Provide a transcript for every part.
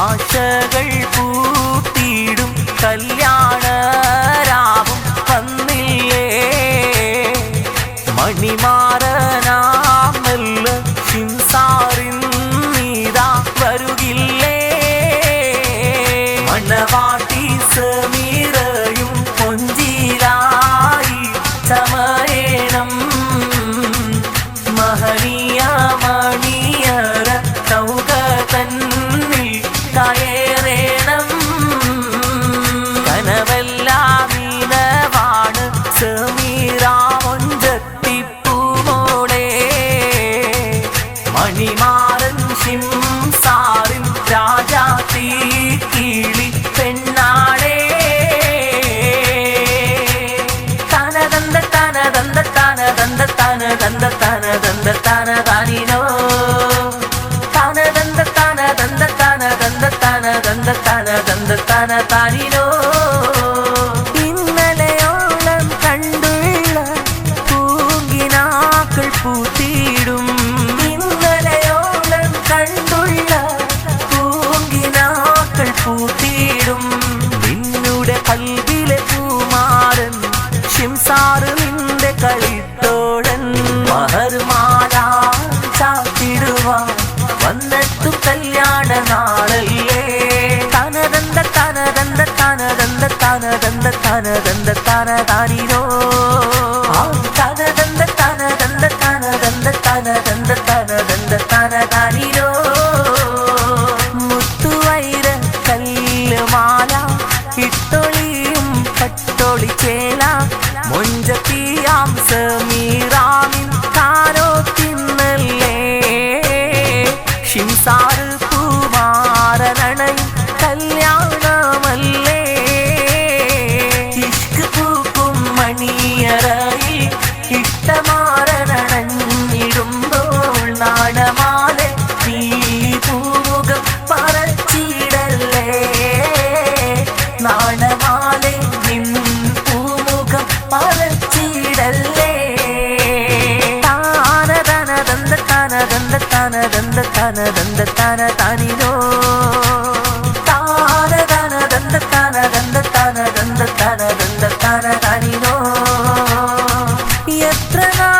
ആശകൾ പൂട്ടിയിടും കല്യാണ രാവും വന്നില്ലേ മണിമാറനാമല്ല ശിംസാറിൻ നീതാ വരുകില്ലേ? മണവാട്ടി സമീറയും പൊഞ്ചിലായി ചമയണം തനതന്ത തനതന്ത തനതന്ത തനതാനിനോ തനതന്ത തനതന്ത തനതന്ത തനതന്ത തനതന്ത തനതാനിനോ ഇന്നലെയോളം കണ്ടുള്ള പൂങ്കിനാക്കൾ പൂത്തിയിടും தான தந்த தான தானினோ தானதந்த தானதந்த தான தானினோ. தானதானதந்த தானதந்த தானதந்த தானதந்த தான தானினோ. எத்தனை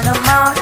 on a mountain.